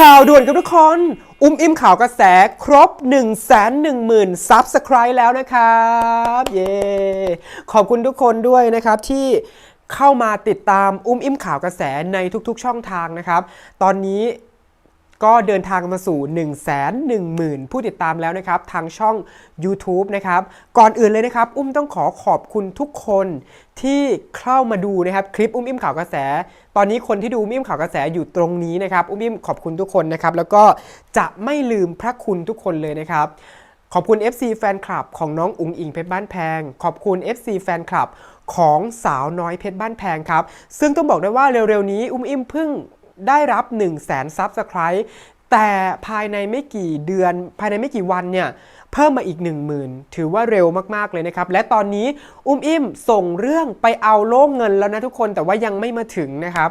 ข่าวด่วนกับทุกคน อุ้มอิ่มข่าวกระแสครบ 1 1 0 0 0 0ซับสไคร b e แล้วนะครับ เย้ขอบคุณทุกคนด้วยนะครับที่เข้ามาติดตามอุ้มอิ่มข่าวกระแสในทุกๆช่องทางนะครับ ตอนนี้ ก็เดินทางมาสู่ 1 1 0 0 0 0 ผู้ติดตามแล้วนะครับทางช่อง YouTube นะครับก่อนอื่นเลยนะครับ อุ้มต้องขอขอบคุณทุกคนที่เข้ามาดูนะครับคลิปอุ้มอิ่มข่าวกระแส ตอนนี้คนที่ดูอุ้มอิ่มข่าวกระแสอยู่ตรงนี้นะครับอุ้มอิ่มขอบคุณทุกคนนะครับแล้วก็จะไม่ลืมพระคุณทุกคนเลยนะครับขอบคุณ FC แฟนคลับของน้องอุ๋งอิงเพชรบ้านแพง ขอบคุณ FC แฟนคลับของสาวน้อยเพชรบ้านแพงครับ ซึ่งต้องบอกได้ว่าเร็วๆนี้ อุ้มอิ่มเพิ่ง ได้รับ 1 0 0 0 0แสนซับสไคร b e แต่ภายในไม่กี่เดือน ภายในไม่กี่วันเนี่ยเพิ่มมาอีก 10,000 ถือว่าเร็วมาก ๆ เลยนะครับ และตอนนี้อุ้มอิ่มส่งเรื่องไปเอาโล่งเงินแล้วนะทุกคนแต่ว่ายังไม่มาถึงนะครับ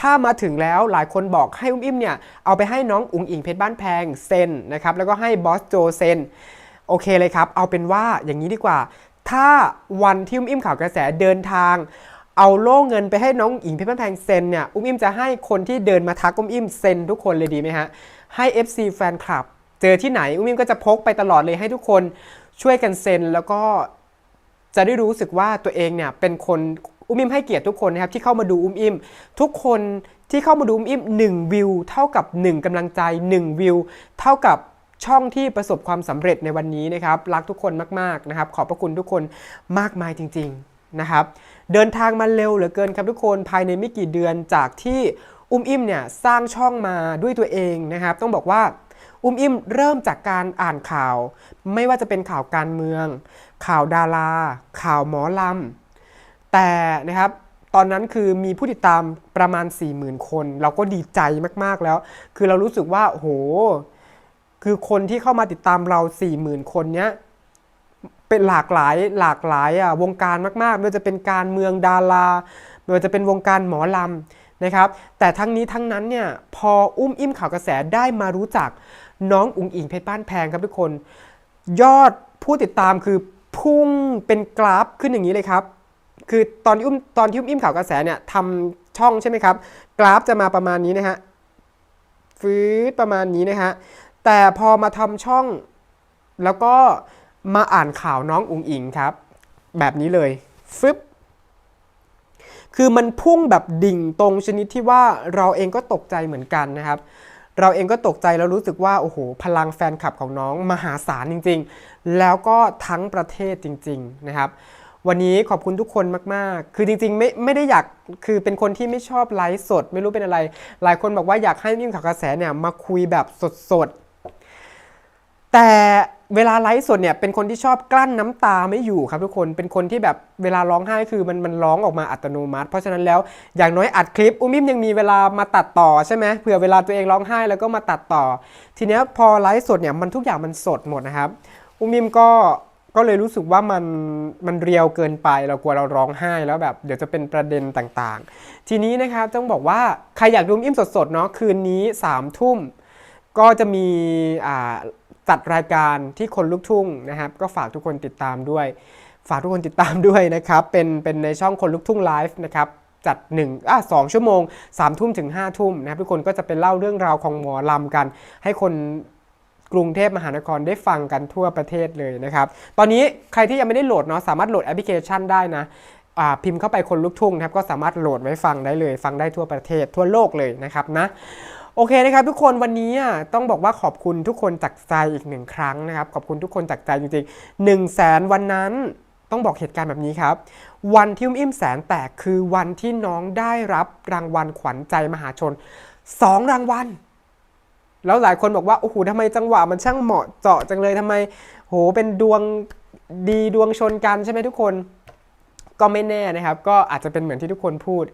ถ้ามาถึงแล้วหลายคนบอกให้อุ้มอิ่มเนี่ย เอาไปให้น้องอุ๋งอิงเพชรบ้านแพงเซ็นนะครับ แล้วก็ให้บอสโจเซ็นโอเคเลยครับ เอาเป็นว่าอย่างนี้ดีกว่า ถ้าวันที่อุ้มอิ่มข่าวกระแสเดินทาง เอาโล่เงินไปให้น้องอิงเพชรบ้านแพงเซ็นเนี่ยอุ้มอิ่มจะให้คนที่เดินมาทักอุ้มอิ่มเซ็นทุกคนเลยดีไหมฮะให้ FC แฟนคลับ เจอที่ไหนอุ้มอิ่มก็จะพกไปตลอดเลยให้ทุกคนช่วยกันเซ็นแล้วก็จะได้รู้สึกว่าตัวเองเนี่ยเป็นคนอุ้มอิ่มให้เกียรติทุกคนนะครับที่เข้ามาดูอุ้มอิ่มทุกคนที่เข้ามาดูอุ้มอิ่ม1วิวเท่ากับ 1กำลังใจ 1 วิว เท่ากับช่องที่ประสบความสำเร็จในวันนี้นะครับ รักทุกคนมาก ๆ นะครับ ขอบพระคุณทุกคนมากมายจริง ๆ นะครับ เดินทางมาเร็วเหลือเกินครับทุกคนภายในไม่กี่เดือนจากที่อุ้มอิ่มเนี่ยสร้างช่องมาด้วยตัวเองนะครับ ต้องบอกว่าอุ้มอิ่มเริ่มจากการอ่านข่าว ไม่ว่าจะเป็นข่าวการเมือง ข่าวดารา ข่าวหมอลำแต่นะครับตอนนั้นคือมีผู้ติดตามประมาณ 40,000 คน เราก็ดีใจมากๆแล้ว คือเรารู้สึกว่าโอ้โหคือคนที่เข้ามาติดตามเรา 40,000 คนเนี้ย เป็นหลากหลายหลากหลายอะวงการมากๆไม่ว่าจะเป็นการเมืองดาราไม่ว่าจะเป็นวงการหมอลำนะครับ แต่ทั้งนี้ทั้งนั้นเนี่ยพออุ้มอิ่มข่าวกระแสได้มารู้จักน้องอุ๋งอิงเพชรบ้านแพงครับทุกคน ยอดผู้ติดตามคือพุ่งเป็นกราฟขึ้นอย่างนี้เลยครับ คือตอนที่อุ้มตอนที่อุ้มอิ่มข่าวกระแสเนี่ยทำช่องใช่ไหมครับ กราฟจะมาประมาณนี้นะฮะฟืดประมาณนี้นะฮะแต่พอมาทำช่องแล้วก็ มาอ่านข่าวน้องอุงอิงครับ แบบนี้เลยฟึบคือมันพุ่งแบบดิ่งตรงชนิดที่ว่าเราเองก็ตกใจเหมือนกันนะครับ เราเองก็ตกใจแล้วรู้สึกว่า โอ้โห พลังแฟนคลับของน้องมหาศาลจริง ๆ แล้วก็ทั้งประเทศจริง ๆ นะครับ วันนี้ขอบคุณทุกคนมาก ๆ คือจริง ๆ ไม่ไม่ได้อยากคือเป็นคนที่ไม่ชอบไลฟ์สด ไม่รู้เป็นอะไร หลายคนบอกว่าอยากให้นิ่มข่าวกระแสเนี่ยมาคุยแบบสดๆแต่ เวลาไลฟ์สดเนี่ยเป็นคนที่ชอบกลั้นน้ำตาไม่อยู่ครับทุกคนเป็นคนที่แบบเวลาร้องไห้คือมันมันร้องออกมาอัตโนมัติ เพราะฉะนั้นแล้วอย่างน้อยอัดคลิปอุ้มิมยังมีเวลามาตัดต่อใช่ไหมเผื่อเวลาตัวเองร้องไห้แล้วก็มาตัดต่อ ทีเนี้ยพอไลฟ์สดเนี่ยมันทุกอย่างมันสดหมดนะครับอุ้มิมก็ก็เลยรู้สึกว่ามันมันเรียวเกินไปเรากลัวเราร้องไห้แล้วแบบเดี๋ยวจะเป็นประเด็นต่างๆ ทีนี้นะครับต้องบอกว่าใครอยากดูอุ้มอิ่มสดๆเนาะคืนนี้3ามทุ่มก็จะมีอ่า จัดรายการที่คนลุกทุ่งนะครับ ก็ฝากทุกคนติดตามด้วย ฝากทุกคนติดตามด้วยนะครับ เป็นเป็นในช่องคนลุกทุ่งไลฟ์นะครับจัด1อะสชั่วโมง3ามทุ่มถึง5้าทุ่มนะครับทุกคนก็จะเป็นเล่าเรื่องราวของหมอลำกัน ให้คนกรุงเทพมหานครได้ฟังกันทั่วประเทศเลยนะครับ ตอนนี้ใครที่ยังไม่ได้โหลดเนาะสามารถโหลดแอปพลิเคชันได้นะอ่าพิมพ์เข้าไปคนลุกทุ่งนะครับก็สามารถโหลดไว้ฟังได้เลย ฟังได้ทั่วประเทศทั่วโลกเลยนะครับนะ โอเคนะครับทุกคนวันนี้อะต้องบอกว่าขอบคุณทุกคนจากใจอีกหนึ่งครั้งนะครับ ขอบคุณทุกคนจากใจจริงๆ1นึ่งแสนวันนั้นต้องบอกเหตุการณ์แบบนี้ครับ วันที่อุ้มอิ่มแสนแตกคือวันที่น้องได้รับรางวัลขวัญใจมหาชน 2 รางวัล แล้วหลายคนบอกว่าโอ้โหทำไมจังหวะมันช่างเหมาะเจาะจังเลยทำไมโหเป็นดวงดีดวงชนกันใช่ไหมทุกคน ก็ไม่แน่นะครับ ก็อาจจะเป็นเหมือนที่ทุกคนพูด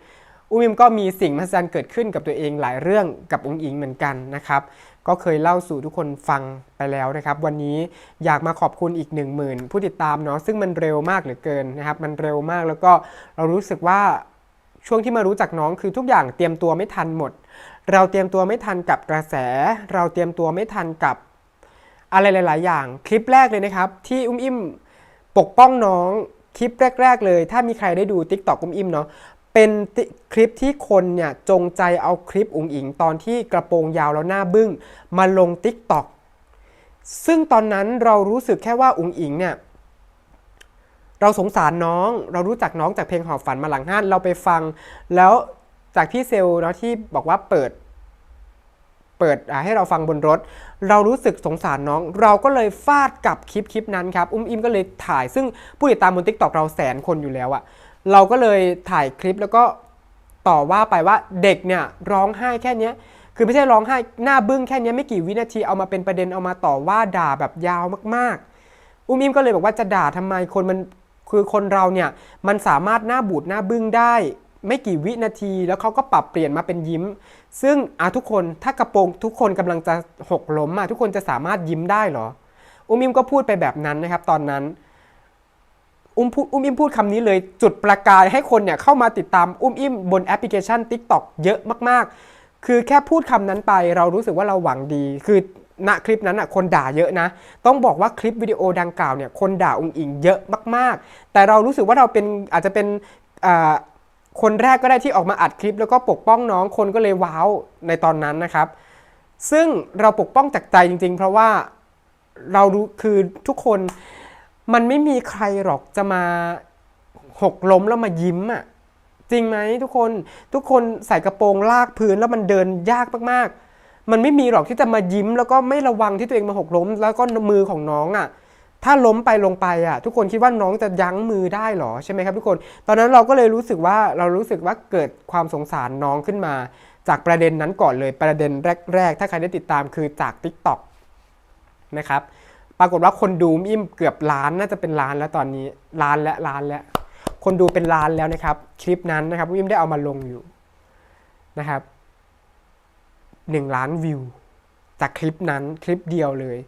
อุ้มอิมก็มีสิ่งมหัศจรรย์เกิดขึ้นกับตัวเองหลายเรื่องกับองค์อิงเหมือนกันนะครับ ก็เคยเล่าสู่ทุกคนฟังไปแล้วนะครับ วันนี้อยากมาขอบคุณอีก 1 0,000 ผู้ติดตามเนาะซึ่งมันเร็วมากเหลือเกินนะครับ มันเร็วมากแล้วก็เรารู้สึกว่าช่วงที่มารู้จักน้องคือทุกอย่างเตรียมตัวไม่ทันหมด เราเตรียมตัวไม่ทันกับกระแส เราเตรียมตัวไม่ทันกับอะไรหลาย ๆ อย่าง คลิปแรกเลยนะครับ ที่อุ้มอิ่มปกป้องน้องคลิปแรก ๆ เลย ถ้ามีใครได้ดู t ิ k t o k อุ้มอิ่มเนาะ เป็นคลิปที่คนเนี่ยจงใจเอาคลิปอุ๋งอิงตอนที่กระโปรงยาวแล้วหน้าบึ้งมาลง t ิ k t o k ซึ่งตอนนั้นเรารู้สึกแค่ว่าอุ๋งอิงเนี่ยเราสงสารน้อง เรารู้จักน้องจากเพลงหอบฝันมาหลังห้านเราไปฟัง แล้วจากพี่เซลเนาะที่บอกว่าเปิด เปิดให้เราฟังบนรถ เรารู้สึกสงสารน้อง เราก็เลยฟาดกับคลิปคลิปนั้นครับ อุ้มอิมก็เลยถ่ายซึ่งผู้ติดตามบน t ิ k t o k เราแสนคนอยู่แล้วอะ เราก็เลยถ่ายคลิปแล้วก็ต่อว่าไปว่าเด็กเนี่ยร้องไห้แค่เนี้ยคือไม่ใช่ร้องไห้หน้าบึ้งแค่เนี้ยไม่กี่วินาทีเอามาเป็นประเด็นเอามาต่อว่าด่าแบบยาวมากๆ อุ้มอิมก็เลยบอกว่าจะด่าทำไมคนมันคือคนเราเนี่ยมันสามารถหน้าบูดหน้าบึ้งได้ ไม่กี่วินาที แล้วเขาก็ปรับเปลี่ยนมาเป็นยิ้ม ซึ่งอาทุกคนถ้ากระโปรงทุกคนกำลังจะหกล้มอะทุกคนจะสามารถยิ้มได้เหรออุ้มอิมก็พูดไปแบบนั้นนะครับ ตอนนั้น อุ้มพูดอุ้มอิมพูดคำนี้เลยจุดประกายให้คนเนี่ยเข้ามาติดตามอุ้มอิมบนแอปพลิเคชัน TikTok เยอะมากๆ คือแค่พูดคำนั้นไปเรารู้สึกว่าเราหวังดี คือณคลิปนั้นอะคนด่าเยอะนะ ต้องบอกว่าคลิปวิดีโอดังกล่าวเนี่ยคนด่าอุ้งอิงเยอะมากๆ แต่เรารู้สึกว่าเราเป็นอาจจะเป็นอ่าคนแรกก็ได้ที่ออกมาอัดคลิป แล้วก็ปกป้องน้องคนก็เลยว้าวในตอนนั้นนะครับ ซึ่งเราปกป้องจากใจจริง ๆ เพราะว่าเรารู้คือทุกคน มันไม่มีใครหรอกจะมาหกล้มแล้วมายิ้มอะจริงไหมทุกคนทุกคนใส่กระโปรงลากพื้นแล้วมันเดินยากมากๆ มันไม่มีหรอกที่จะมายิ้ม แล้วก็ไม่ระวังที่ตัวเองมาหกล้ม แล้วก็มือของน้องอะถ้าล้มไปลงไปอะ ทุกคนคิดว่าน้องจะยั้งมือได้หรอใช่ไหมครับทุกคน ตอนนั้นเราก็เลยรู้สึกว่าเรารู้สึกว่าเกิดความสงสารน้องขึ้นมา จากประเด็นนั้นก่อนเลยประเด็นแรก ๆ ถ้าใครได้ติดตามคือจาก Tik t o อกนะครับ ปรากฏว่าคนดูอิ่มเกือบล้านน่าจะเป็นล้านแล้วตอนนี้ล้านและล้านแล้ว คนดูเป็นล้านแล้วนะครับ คลิปนั้นนะครับอิ่มได้เอามาลงอยู่นะครับหนึ่งล้านวิว จากคลิปนั้นคลิปเดียวเลย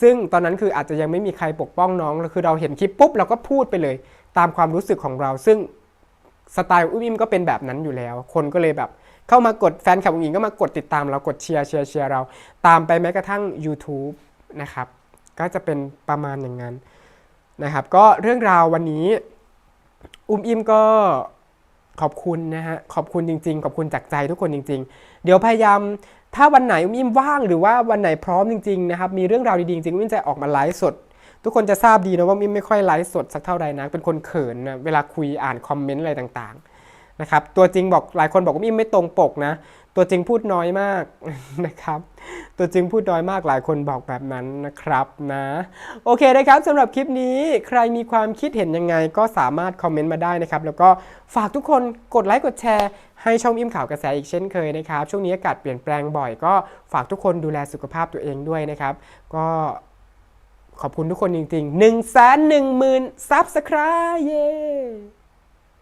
ซึ่งตอนนั้นคืออาจจะยังไม่มีใครปกป้องน้องแล้วคือเราเห็นคลิปปุ๊บเราก็พูดไปเลย ตามความรู้สึกของเรา ซึ่งสไตล์อุ้มอิมก็เป็นแบบนั้นอยู่แล้ว คนก็เลยแบบเข้ามากดแฟนคลับอุ้งอิงก็มากดติดตามเรากดเชียร์เชียร์เชียร์เรา ตามไปแม้กระทั่ง YouTube นะครับ ก็จะเป็นประมาณอย่างนั้นนะครับ ก็เรื่องราววันนี้ อุ้มอิมก็ขอบคุณนะฮะขอบคุณจริง ๆ ขอบคุณจากใจทุกคนจริง ๆ เดี๋ยวพยายามถ้าวันไหนอุ้มอิมว่างหรือว่าวันไหนพร้อมจริงๆนะครับมีเรื่องราวดีๆจริงอุ้มอิมจะออกมาไลฟ์สด ทุกคนจะทราบดีนะว่าอุ้มอิมไม่ค่อยไลฟ์สดสักเท่าใดนะเป็นคนเขินนะเวลาคุยอ่านคอมเมนต์อะไรต่างๆนะครับตัวจริงบอกหลายคนบอกว่าอุ้มอิมไม่ตรงปกนะ ตัวจริงพูดน้อยมากนะครับ ตัวจริงพูดน้อยมากหลายคนบอกแบบนั้นนะครับนะ โอเคนะครับสำหรับคลิปนี้ใครมีความคิดเห็นยังไงก็สามารถคอมเมนต์มาได้นะครับ แล้วก็ฝากทุกคนกดไลค์กดแชร์ ให้ช่องอิ่มข่าวกระแสอีกเช่นเคยนะครับ ช่วงนี้อากาศเปลี่ยนแปลงบ่อยก็ฝากทุกคนดูแลสุขภาพตัวเองด้วยนะครับ ก็ขอบคุณทุกคนจริงๆ1 1 0 0 0 0 0ซับสไครต์เย้